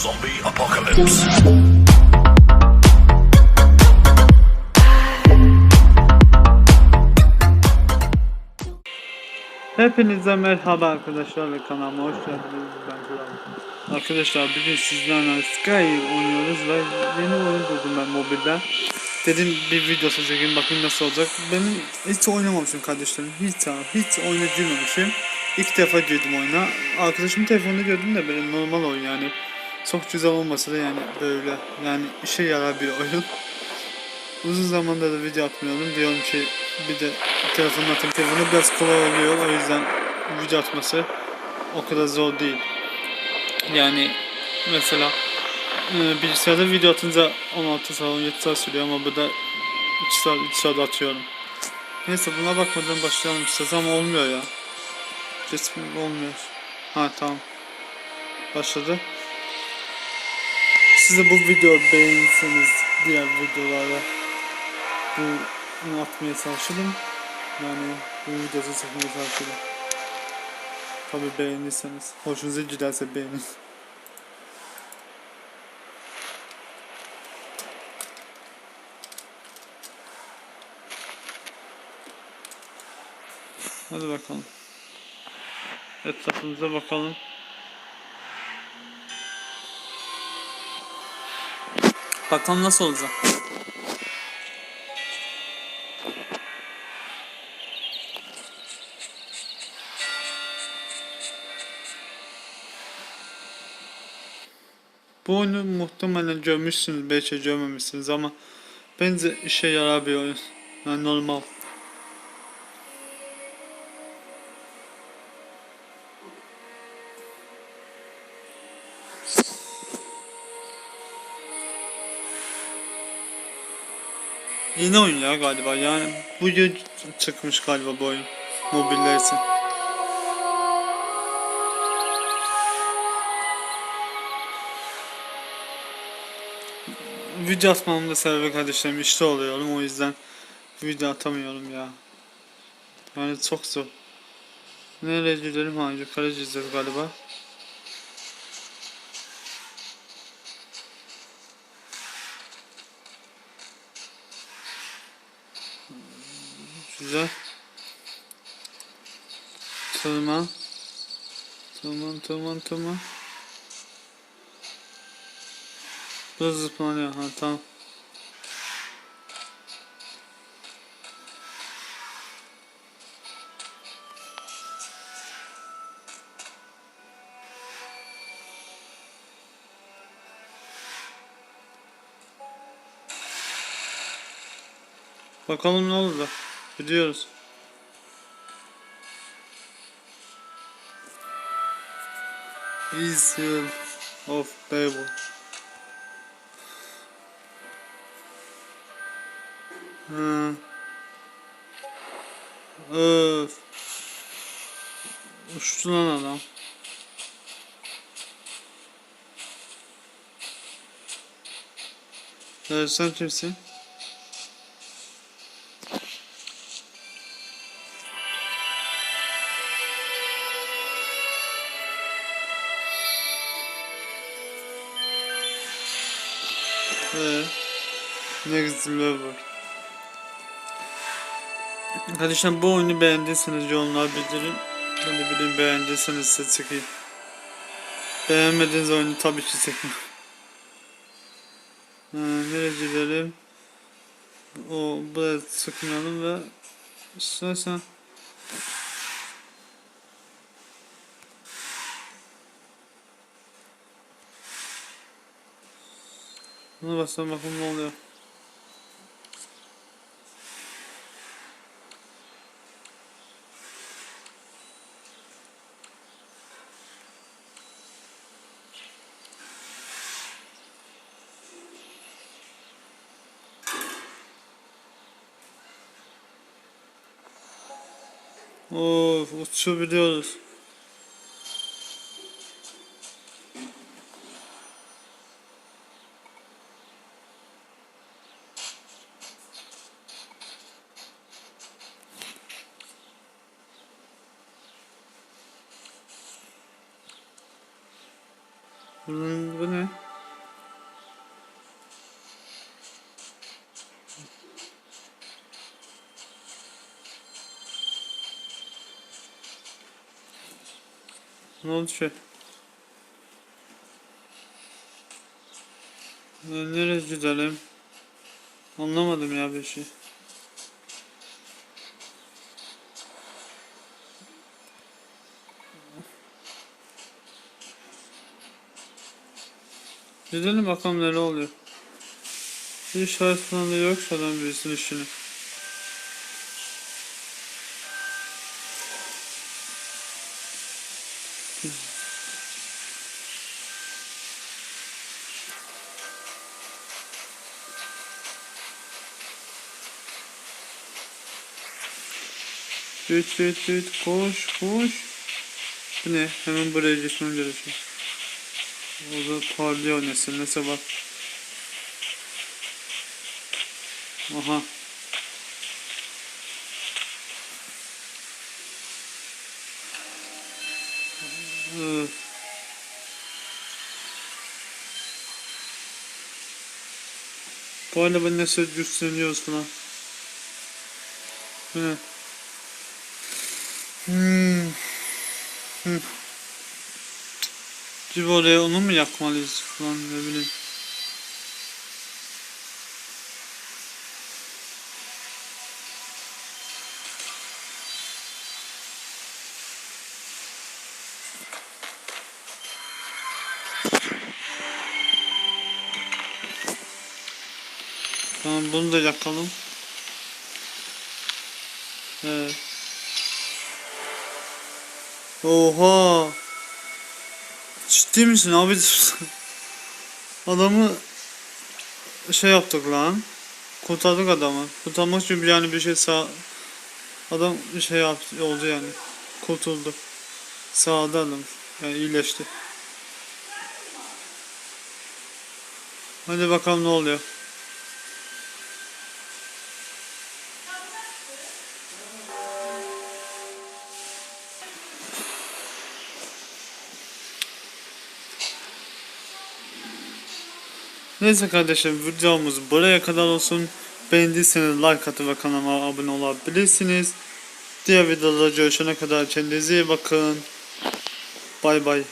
Zombie apocalypse. Hepinize merhaba arkadaşlar ve kanalıma hoş geldiniz. Ben Kural. Arkadaşlar bugün sizlerle Sky oynuyoruz ve yeni oyun buldum ben mobilde. Dedim bir videosu çekeyim bakayım nasıl olacak. Benim hiç oynamamışım kardeşlerim. Hiç hiç oyuna girmemişim. İlk defa girdim oyuna. Arkadaşımın telefonunu gördüm de böyle normal oyun yani. Çok güzel olmasa da yani böyle yani işe yarar bir oyun. Uzun zamandır da video atmıyordum. Diyorum ki bir de telefonla atayım. Telefonu biraz kolay oluyor. O yüzden video atması o kadar zor değil. Yani mesela e, bilgisayarda video atınca 16 saat 17 saat sürüyor ama burada 2 saat 3 saat atıyorum. Neyse buna bakmadan başlayalım istersen ama olmuyor ya. Resim olmuyor. Ha tamam. Başladı. Size bu videoyu beğenirseniz diğer videolara bu atmaya çalışırım. Yani bu videoyu çekmeye çalışırım. Tabi beğenirseniz. Hoşunuza giderse beğenin. Hadi bakalım. Etrafımıza bakalım. Bakalım nasıl olacak. Bu oyunu muhtemelen görmüşsünüz, belki görmemişsiniz ama bence işe yarar bir oyun. Yani normal. Yeni oyun ya galiba yani bu yıl çıkmış galiba bu oyun mobiller için. Video atmamın da sebebi kardeşlerim işte oluyorum o yüzden video atamıyorum ya. Yani çok zor. Nereye gidelim? Ha yukarı gideceğiz galiba. Güzel. Tırman. Tırman tırman tırman. Biraz zıplanıyor. Ha tamam. Bakalım ne oldu. Gidiyoruz. Easy of Babel. Ha. Öf. Uçtu lan adam. Sen kimsin? Ee, ne güzel var. Kardeşim bu oyunu beğendiyseniz yorumlar bildirin. Ben de bileyim beğendiyseniz size çekeyim. Beğenmediğiniz oyunu tabii ki çekmem. Ha, nereye? O buraya sıkmayalım ve istersen Buna bassam bakalım ne oluyor. Of uçabiliyoruz. Bunun, bu ne? Ne oldu şey? Ne- Nereye gidelim? Anlamadım ya bir şey. Gidelim bakalım neler oluyor. Bir işaret falan da yok falan birisinin işini. Düt düt düt koş koş. Bu ne? Hemen buraya gitmem gerekiyor. Orada parlıyor nesi nese bak. Aha. Öf. Bu arada nasıl güçleniyoruz falan. Hmm. Hmm. Gibi oraya onu mu yakmalıyız falan ne bileyim. Tamam bunu da yakalım. Evet. Oha. Ciddi misin abi? Adamı şey yaptık lan. Kurtardık adamı. Kurtarmak için yani bir şey sağ... Adam bir şey yaptı, oldu yani. Kurtuldu. Sağda adam. Yani iyileşti. Hadi bakalım ne oluyor. Neyse kardeşim videomuz buraya kadar olsun. Beğendiyseniz like atıp ve kanalıma abone olabilirsiniz. Diğer videoda görüşene kadar kendinize iyi bakın. Bay bay.